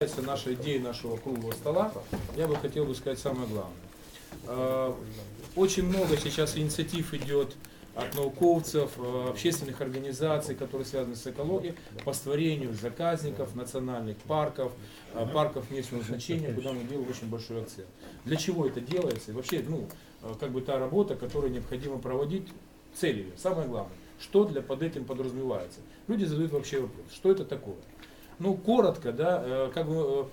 касается нашей идеи нашего круглого стола, я бы хотел бы сказать самое главное. Э, Очень много сейчас инициатив идет от науковцев, э, общественных организаций, которые связаны с экологией, по створению заказников, национальных парков, э, парков местного значения, куда мы делаем очень большой акцент. Для чего это делается? И вообще, ну, как бы та работа, которую необходимо проводить, цели, её. самое главное, что для, под этим подразумевается. Люди задают вообще вопрос, что это такое? Ну, коротко, да, э, как бы э,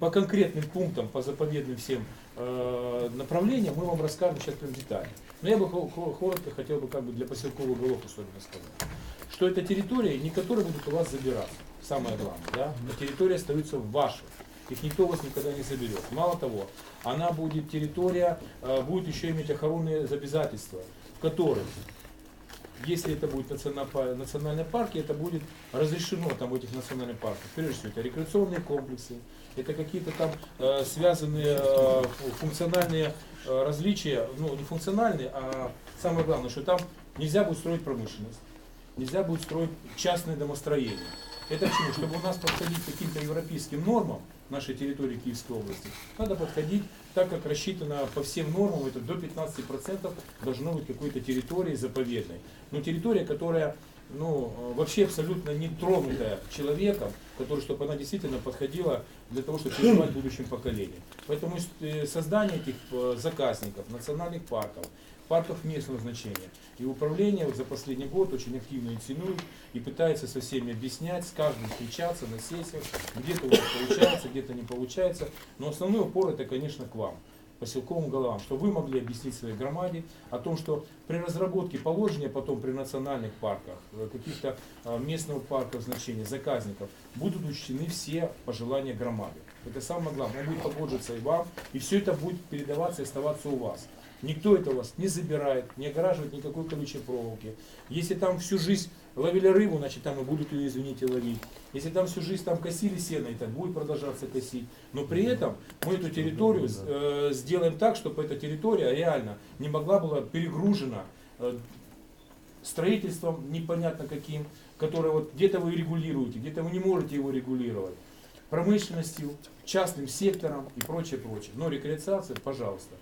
по конкретным пунктам, по заповедным всем э, направлениям мы вам расскажем сейчас прям детально. Но я бы коротко хотел бы как бы для поселковых голов особенно сказать, что это территория, не которые будут у вас забираться, самое главное, да, но территория остается вашей. Их никто вас никогда не заберет. Мало того, она будет территория, будет еще иметь охоронные обязательства, в которых если это будет национальный парк, национальный парк, это будет разрешено там в этих национальных парках. Прежде всего, это рекреационные комплексы, это какие-то там э, связанные э, фу- функциональные э, различия, ну не функциональные, а самое главное, что там нельзя будет строить промышленность, нельзя будет строить частное домостроение. Это к? Чтобы у нас подходить каким-то европейским нормам нашей территории Киевской области, надо подходить так, как рассчитано по всем нормам, это до 15% должно быть какой-то территории заповедной. Но территория, которая ну, э, вообще абсолютно не тронутая человеком, который, чтобы она действительно подходила для того, чтобы передавать будущим поколениям. Поэтому э, создание этих э, заказников, национальных парков, парков местного значения. И управление вот за последний год очень активно инициирует и пытается со всеми объяснять, с каждым встречаться на сессиях, где-то получается, где-то не получается. Но основной упор это, конечно, к вам поселковым головам, чтобы вы могли объяснить своей громаде о том, что при разработке положения потом при национальных парках, э, каких-то э, местного парка значения, заказников, будут учтены все пожелания громады. Это самое главное, будет погоджаться и вам, и все это будет передаваться и оставаться у вас. Никто это у вас не забирает, не огораживает никакой колючей проволоки. Если там всю жизнь ловили рыбу, значит там и будут ее, извините, ловить. Если там всю жизнь там косили сено, это будет продолжаться косить. Но при этом мы эту территорию э, сделаем так, чтобы эта территория реально не могла была перегружена э, строительством непонятно каким, которое вот где-то вы регулируете, где-то вы не можете его регулировать, промышленностью, частным сектором и прочее, прочее. Но рекреация, пожалуйста,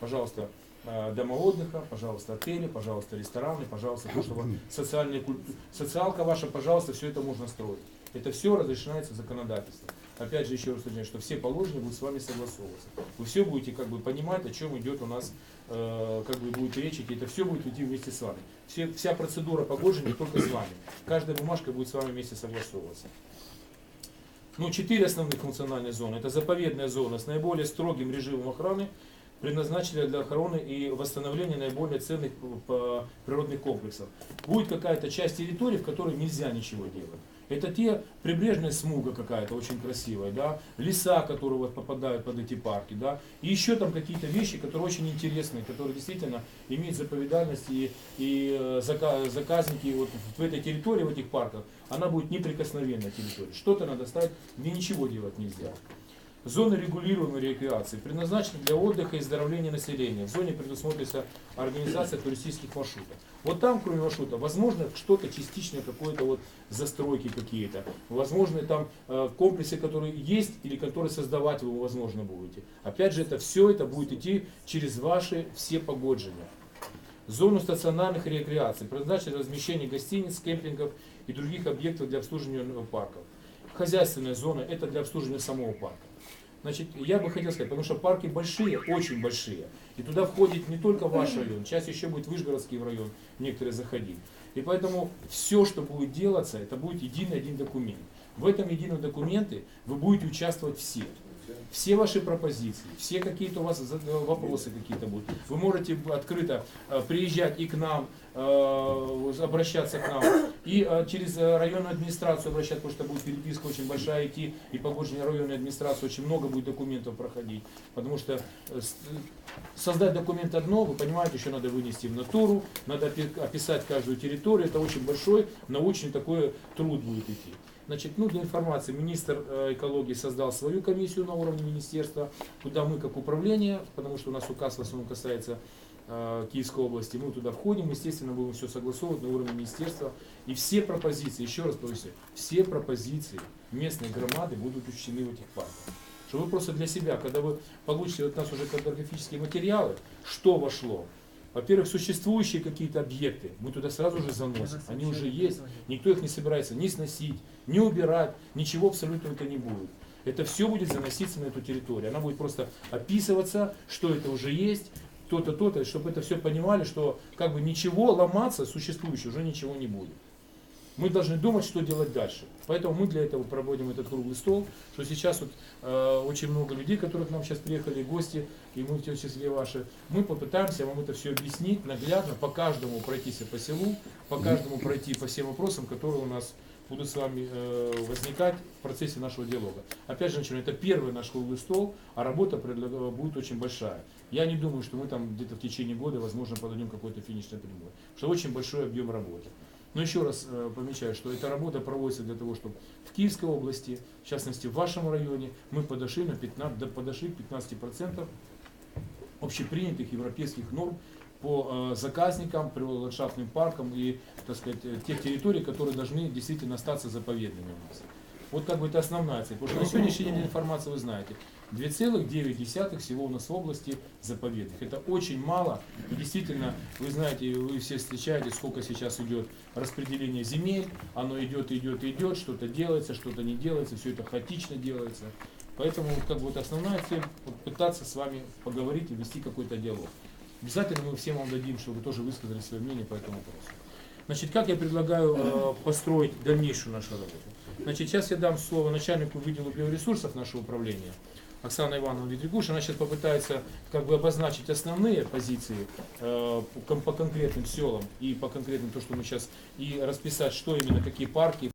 пожалуйста, дома отдыха, пожалуйста, отели, пожалуйста, рестораны, пожалуйста, то, что социальная культура, социалка ваша, пожалуйста, все это можно строить. Это все разрешается законодательством. Опять же, еще раз уточняю, что все положения будут с вами согласовываться. Вы все будете как бы понимать, о чем идет у нас, э, как бы будет речь идти. Это все будет идти вместе с вами. Все, вся процедура погоджения только с вами. Каждая бумажка будет с вами вместе согласовываться. Ну, четыре основных функциональные зоны. Это заповедная зона с наиболее строгим режимом охраны, предназначенная для охраны и восстановления наиболее ценных п- природных комплексов. Будет какая-то часть территории, в которой нельзя ничего делать. Это те прибрежная смуга какая-то очень красивая, да, леса, которые вот попадают под эти парки, да, и еще там какие-то вещи, которые очень интересные, которые действительно имеют заповедальность и, и э, зака- заказники вот в этой территории, в этих парках, она будет неприкосновенная территория. Что-то надо ставить, где ничего делать нельзя. Зоны регулируемой рекреации предназначены для отдыха и оздоровления населения. В зоне предусмотрится организация туристических маршрутов. Вот там, кроме маршрута, возможно что-то частичное, какое-то вот застройки какие-то. Возможно, там э, комплексы, которые есть или которые создавать вы, возможно, будете. Опять же, это все это будет идти через ваши все погоджения. Зону стационарных рекреаций предназначено для размещения гостиниц, кемпингов и других объектов для обслуживания парков. Хозяйственная зона – это для обслуживания самого парка. Значит, я бы хотел сказать, потому что парки большие, очень большие. И туда входит не только ваш район, часть еще будет Вышгородский район, некоторые заходить. И поэтому все, что будет делаться, это будет единый один документ. В этом едином документе вы будете участвовать все. Все ваши пропозиции, все какие-то у вас э, вопросы какие-то будут. Вы можете открыто э, приезжать и к нам, э, обращаться к нам, и через районную администрацию обращаться, потому что будет переписка очень большая идти, и погоджение районной администрации очень много будет документов проходить. Потому что создать документ одно, вы понимаете, еще надо вынести в натуру, надо опи- описать каждую территорию, это очень большой научный такой труд будет идти. Значит, ну, для информации, министр э, экологии создал свою комиссию на уровне министерства, куда мы как управление, потому что у нас указ в основном касается э, Киевской области. Мы туда входим, естественно, будем все согласовывать на уровне министерства. И все пропозиции, еще раз повторюсь, все пропозиции местной громады будут учтены в этих парках. Что вы просто для себя, когда вы получите от нас уже картографические материалы, что вошло, во-первых, существующие какие-то объекты, мы туда сразу же заносим, они уже есть, никто их не собирается ни сносить, ни убирать, ничего абсолютно это не будет. Это все будет заноситься на эту территорию, она будет просто описываться, что это уже есть, то-то, то-то, чтобы это все понимали, что как бы ничего ломаться существующее уже ничего не будет. Мы должны думать, что делать дальше. Поэтому мы для этого проводим этот круглый стол, что сейчас вот э, очень много людей, которые к нам сейчас приехали, гости, и мы в том числе ваши, мы попытаемся вам это все объяснить наглядно, по каждому пройтись по селу, по каждому пройти по всем вопросам, которые у нас будут с вами э, возникать в процессе нашего диалога. Опять же, начнем, это первый наш круглый стол, а работа предла- будет очень большая. Я не думаю, что мы там где-то в течение года, возможно, подойдем какой-то финишной прямой, что очень большой объем работы. Но еще раз э, помечаю, что эта работа проводится для того, чтобы в Киевской области, в частности в вашем районе, мы подошли, на 15, до- подошли к 15% общепринятых европейских норм по э, заказникам, по ландшафтным паркам и так сказать, тех территорий, которые должны действительно остаться заповедными у нас. Вот как бы это основная цель. Потому что на сегодняшний день информация вы знаете. 2,9 всего у нас в области заповедных. Это очень мало. И действительно, вы знаете, вы все встречаете, сколько сейчас идет распределение земель. Оно идет, идет, идет, что-то делается, что-то не делается, все это хаотично делается. Поэтому как бы вот основная цель вот пытаться с вами поговорить и вести какой-то диалог. Обязательно мы всем вам дадим, чтобы вы тоже высказали свое мнение по этому вопросу. Значит, как я предлагаю э, построить дальнейшую нашу работу? Значит, сейчас я дам слово начальнику выдела биоресурсов нашего управления, Оксана Ивановна Ведригуш. Она сейчас попытается как бы обозначить основные позиции э, по конкретным селам и по конкретным то, что мы сейчас, и расписать, что именно, какие парки,